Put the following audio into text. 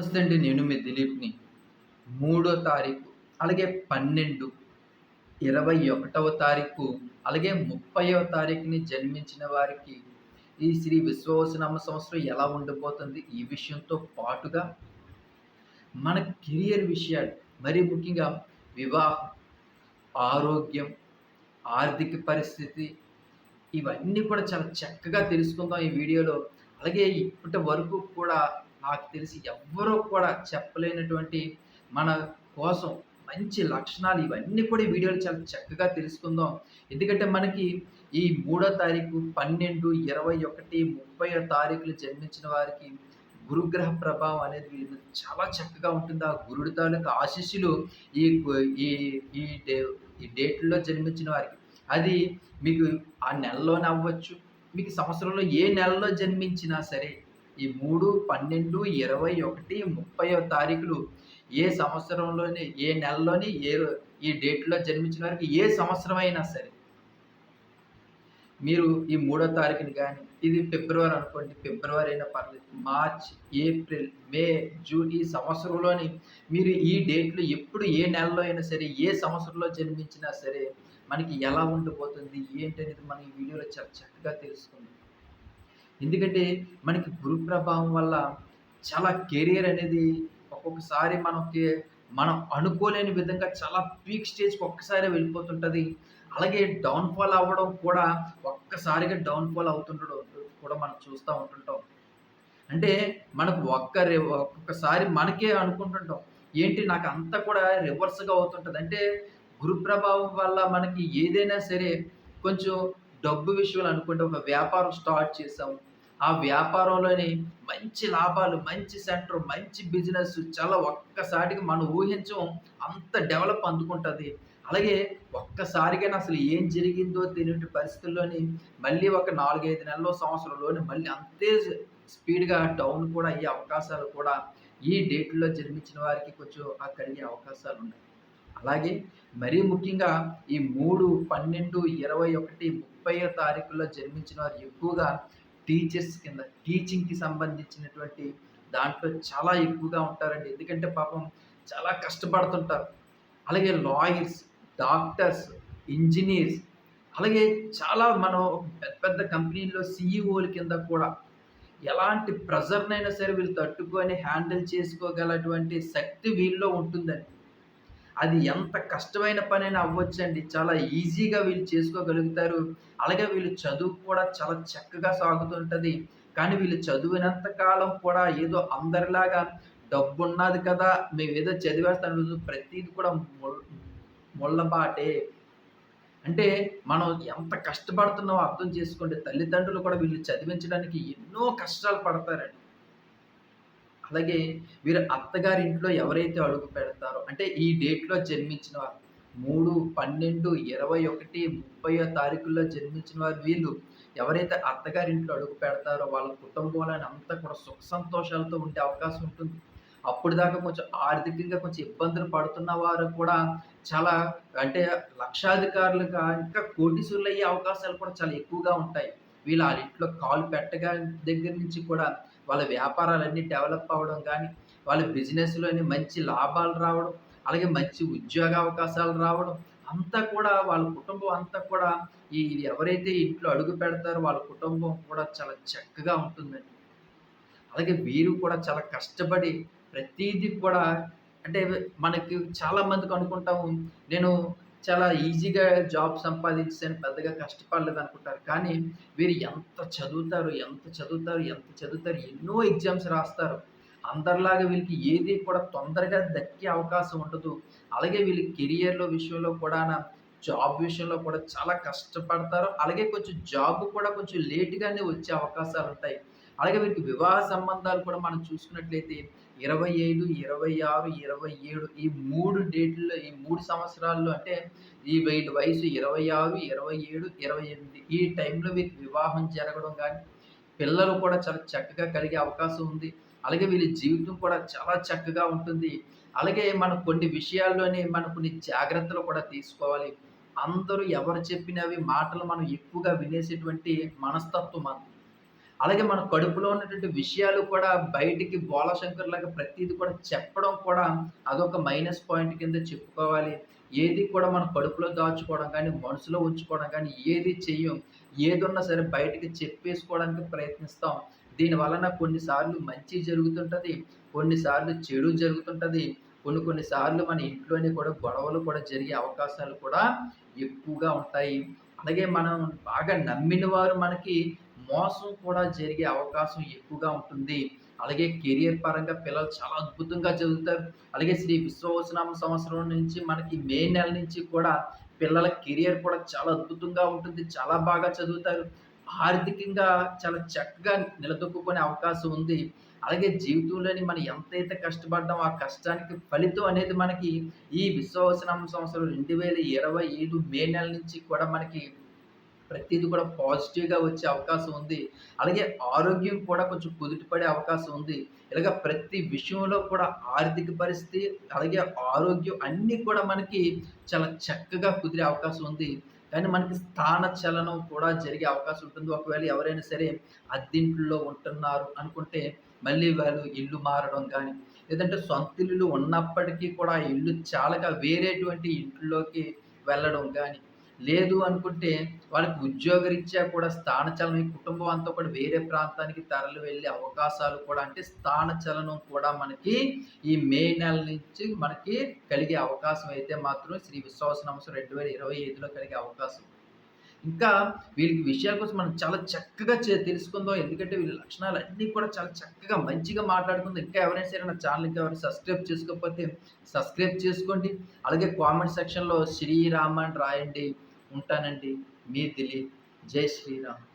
నమస్తే అండి నేను మీ దిలీప్ని. మూడో తారీఖు అలాగే పన్నెండు ఇరవై ఒకటవ తారీఖు అలాగే ముప్పైవ తారీఖుని జన్మించిన వారికి ఈ శ్రీ విశ్వవసనామ సంవత్సరం ఎలా ఉండబోతుంది ఈ విషయంతో పాటుగా మన కెరియర్ విషయాలు మరీ ముఖ్యంగా వివాహం ఆరోగ్యం ఆర్థిక పరిస్థితి ఇవన్నీ కూడా చాలా చక్కగా తెలుసుకుందాం ఈ వీడియోలో. అలాగే ఇప్పటి వరకు కూడా నాకు తెలిసి ఎవ్వరూ కూడా చెప్పలేనటువంటి మన కోసం మంచి లక్షణాలు ఇవన్నీ కూడా ఈ చాలా చక్కగా తెలుసుకుందాం. ఎందుకంటే మనకి ఈ మూడో తారీఖు పన్నెండు ఇరవై ఒకటి ముప్పై తారీఖులు జన్మించిన వారికి గురుగ్రహ ప్రభావం అనేది చాలా చక్కగా ఉంటుంది. ఆ గురుడి తాలూకు ఆశీస్సులు ఈ ఈ ఈ డే ఈ డేట్లో జన్మించిన వారికి. అది మీకు ఆ నెలలోనే అవ్వచ్చు. మీకు సంవత్సరంలో ఏ నెలలో జన్మించినా సరే ఈ మూడు పన్నెండు ఇరవై ఒకటి ముప్పై తారీఖులు ఏ సంవత్సరంలోని ఏ నెలలోని ఏ ఈ డేట్లో జన్మించిన వారికి ఏ సంవత్సరం అయినా సరే. మీరు ఈ మూడో తారీఖుని కానీ ఇది ఫిబ్రవరి అనుకోండి ఫిబ్రవరి అయినా పర్లేదు మార్చ్ ఏప్రిల్ మే జూన్ ఈ సంవత్సరంలోని మీరు ఈ డేట్లు ఎప్పుడు ఏ నెలలో అయినా సరే ఏ సంవత్సరంలో జన్మించినా సరే మనకి ఎలా ఉండిపోతుంది ఏంటి అనేది మనం ఈ వీడియోలో చాలా చక్కగా తెలుసుకుందాం. ఎందుకంటే మనకి గురు ప్రభావం వల్ల చాలా కెరియర్ అనేది ఒక్కొక్కసారి మనకి మనం అనుకోలేని విధంగా చాలా పీక్ స్టేజ్కి ఒక్కసారి వెళ్ళిపోతుంటుంది. అలాగే డౌన్ఫాల్ అవ్వడం కూడా ఒక్కసారిగా డౌన్ఫాల్ అవుతుండడం కూడా మనం చూస్తూ ఉంటుంటాం. అంటే మనకు ఒక్క ఒక్కొక్కసారి మనకే అనుకుంటుంటాం. ఏంటి నాకు అంతా కూడా రివర్స్గా అవుతుంటుంది. అంటే గురు ప్రభావం వల్ల మనకి ఏదైనా సరే కొంచెం డబ్బు విషయంలో అనుకుంటే ఒక వ్యాపారం స్టార్ట్ చేసాము ఆ వ్యాపారంలోని మంచి లాభాలు మంచి సెంటర్ మంచి బిజినెస్ చాలా ఒక్కసారిగా మనం ఊహించం అంత డెవలప్ అందుకుంటుంది. అలాగే ఒక్కసారిగానే అసలు ఏం జరిగిందో తెలియని పరిస్థితుల్లోని మళ్ళీ ఒక నాలుగైదు నెలల సంవత్సరంలోని మళ్ళీ అంతే స్పీడ్గా డౌన్ కూడా అయ్యే అవకాశాలు కూడా ఈ డేట్లో జన్మించిన వారికి కొంచెం కలిగే అవకాశాలు ఉన్నాయి. అలాగే మరీ ముఖ్యంగా ఈ మూడు పన్నెండు ఇరవై ఒకటి ముప్పై తారీఖుల్లో జన్మించిన వారు ఎక్కువగా టీచర్స్ కింద టీచింగ్కి సంబంధించినటువంటి దాంట్లో చాలా ఎక్కువగా ఉంటారండి. ఎందుకంటే పాపం చాలా కష్టపడుతుంటారు. అలాగే లాయర్స్ డాక్టర్స్ ఇంజనీర్స్ అలాగే చాలా మనం పెద్ద పెద్ద కంపెనీల్లో సిఇఓల కింద కూడా ఎలాంటి ప్రెజర్నైనా సరే వీళ్ళు తట్టుకొని హ్యాండిల్ చేసుకోగలటువంటి శక్తి వీళ్ళలో ఉంటుందండి. అది ఎంత కష్టమైన పనైనా అవ్వచ్చండి. చాలా ఈజీగా వీళ్ళు చేసుకోగలుగుతారు. అలాగే వీళ్ళు చదువు కూడా చాలా చక్కగా సాగుతుంటుంది. కానీ వీళ్ళు చదివినంత కాలం కూడా ఏదో అందరిలాగా డబ్బు ఉన్నది కదా మేము ఏదో చదివేస్తాను ప్రతిది కూడా ముళ్ళబాటే అంటే మనం ఎంత కష్టపడుతున్నామో అర్థం చేసుకోండి. తల్లిదండ్రులు కూడా వీళ్ళు చదివించడానికి ఎన్నో కష్టాలు పడతారండి. అలాగే వీరు అత్తగారి ఇంట్లో ఎవరైతే అడుగు పెడతారో అంటే ఈ డేట్లో జన్మించిన వారు మూడు పన్నెండు ఇరవై ఒకటి ముప్పై తారీఖుల్లో జన్మించిన వారు వీళ్ళు ఎవరైతే అత్తగారి ఇంట్లో అడుగు పెడతారో వాళ్ళ కుటుంబంలోని అంతా కూడా సుఖ సంతోషాలతో ఉండే అవకాశం ఉంటుంది. అప్పుడు దాకా కొంచెం ఆర్థికంగా కొంచెం ఇబ్బందులు పడుతున్న వారు కూడా చాలా అంటే లక్షాధికారులుగా ఇంకా కోటీసులు అయ్యే అవకాశాలు కూడా చాలా ఎక్కువగా ఉంటాయి. వీళ్ళు వాళ్ళ ఇంట్లో కాలు పెట్టగా దగ్గర నుంచి కూడా వాళ్ళ వ్యాపారాలన్నీ డెవలప్ అవ్వడం కానీ వాళ్ళ బిజినెస్లోని మంచి లాభాలు రావడం అలాగే మంచి ఉద్యోగ అవకాశాలు రావడం అంతా కూడా వాళ్ళ కుటుంబం అంతా కూడా ఈ ఎవరైతే ఇంట్లో అడుగు పెడతారో వాళ్ళ కుటుంబం కూడా చాలా చక్కగా ఉంటుందండి. అలాగే వీరు కూడా చాలా కష్టపడి ప్రతిదీ కూడా అంటే మనకి చాలామందికి అనుకుంటాము నేను చాలా ఈజీగా జాబ్ సంపాదించాను పెద్దగా కష్టపడలేదు అనుకుంటారు కానీ వీరు ఎంత చదువుతారు ఎంత చదువుతారు ఎంత చదువుతారు ఎన్నో ఎగ్జామ్స్ రాస్తారు. అందరిలాగా వీళ్ళకి ఏది కూడా తొందరగా దక్కే అవకాశం ఉండదు. అలాగే వీళ్ళ కెరియర్లో విషయంలో కూడా జాబ్ విషయంలో కూడా చాలా కష్టపడతారు. అలాగే కొంచెం జాబ్ కూడా కొంచెం లేట్గానే వచ్చే అవకాశాలు ఉంటాయి అలాగే వీరికి వివాహ సంబంధాలు కూడా మనం చూసుకున్నట్లయితే ఇరవై ఐదు ఇరవై ఆరు ఇరవై ఏడు ఈ మూడు డేట్లో ఈ మూడు సంవత్సరాల్లో అంటే ఈ వీటి వయసు ఇరవై ఆరు ఇరవై ఏడు ఇరవై ఎనిమిది ఈ టైంలో వీరి వివాహం జరగడం కానీ పిల్లలు కూడా చాలా చక్కగా కలిగే అవకాశం ఉంది. అలాగే వీళ్ళ జీవితం కూడా చాలా చక్కగా ఉంటుంది. అలాగే మనం కొన్ని విషయాల్లోనే మనం కొన్ని జాగ్రత్తలు కూడా తీసుకోవాలి. అందరూ ఎవరు చెప్పినవి మాటలు మనం ఎక్కువగా వినేసేటువంటి మనస్తత్వం అంత అలాగే మన కడుపులో ఉన్నటువంటి విషయాలు కూడా బయటికి బోళశంకర్లాగా లాగా కూడా చెప్పడం కూడా అదొక మైనస్ పాయింట్ కింద చెప్పుకోవాలి. ఏది కూడా మన కడుపులో దాచుకోవడం కానీ మనసులో ఉంచుకోవడం కానీ ఏది చెయ్యం. ఏదున్నా సరే బయటికి చెప్పేసుకోవడానికి ప్రయత్నిస్తాం. దీని వలన కొన్నిసార్లు మంచి జరుగుతుంటుంది కొన్నిసార్లు చెడు జరుగుతుంటుంది కొన్ని కొన్ని సార్లు మన ఇంట్లోనే కూడా గొడవలు కూడా జరిగే అవకాశాలు కూడా ఎక్కువగా ఉంటాయి. అలాగే మనం బాగా నమ్మిన వారు మనకి మోసం కూడా జరిగే అవకాశం ఎక్కువగా ఉంటుంది. అలాగే కెరియర్ పరంగా పిల్లలు చాలా అద్భుతంగా చదువుతారు. అలాగే శ్రీ విశ్వవసనామ సంవత్సరం నుంచి మనకి మే నెల నుంచి కూడా పిల్లల కెరియర్ కూడా చాలా అద్భుతంగా ఉంటుంది. చాలా బాగా చదువుతారు. ఆర్థికంగా చాలా చక్కగా నిలదొక్కుకునే అవకాశం ఉంది. అలాగే జీవితంలోని మనం ఎంతైతే కష్టపడ్డామో ఆ కష్టానికి ఫలితం అనేది మనకి ఈ విశ్వవసనామ సంవత్సరం 2025 మే నెల నుంచి కూడా మనకి ప్రతిదీ కూడా పాజిటివ్‌గా వచ్చే అవకాశం ఉంది. అలాగే ఆరోగ్యం కూడా కొంచెం కుదుటపడే అవకాశం ఉంది. ఇలాగ ప్రతి విషయంలో కూడా ఆర్థిక పరిస్థితి, అలాగే ఆరోగ్యం అన్నీ కూడా మనకి చాలా చక్కగా కుదిరే అవకాశం ఉంది. కానీ మనకి స్థాన చలనం కూడా జరిగే అవకాశం ఉంటుంది. ఒకవేళ ఎవరైనా సరే అద్దింట్లో ఉంటున్నారు అనుకుంటే మళ్ళీ వాళ్ళు ఇల్లు మారడం కానీ లేదంటే సొంత ఇల్లు ఉన్నప్పటికీ కూడా ఆ ఇల్లు చాలక వేరేటువంటి ఇంట్లోకి వెళ్ళడం కానీ లేదు అనుకుంటే వాళ్ళకి ఉద్యోగరీత్యా కూడా స్థానచలనం కుటుంబం అంతా కూడా వేరే ప్రాంతానికి తరలి వెళ్ళే అవకాశాలు కూడా అంటే స్థానచలనం కూడా మనకి ఈ మే నెల నుంచి మనకి కలిగే అవకాశం అయితే మాత్రం శ్రీ విశ్వాసనామసం రెండు వేల ఇరవై ఐదులో కలిగే అవకాశం. ఇంకా వీళ్ళకి విషయాల కోసం మనం చాలా చక్కగా చే తెలుసుకుందాం. ఎందుకంటే వీళ్ళ లక్షణాలు అన్నీ కూడా చాలా చక్కగా మంచిగా మాట్లాడుకుందాం. ఇంకా ఎవరైనా సరే నా ఛానల్కి ఎవరైనా సబ్స్క్రైబ్ చేసుకోకపోతే సబ్స్క్రైబ్ చేసుకోండి. అలాగే కామెంట్ సెక్షన్‌లో శ్రీరామ్ అని రాయండి. ఉంటానండి. మీ దిలీప్. జై శ్రీరామ్.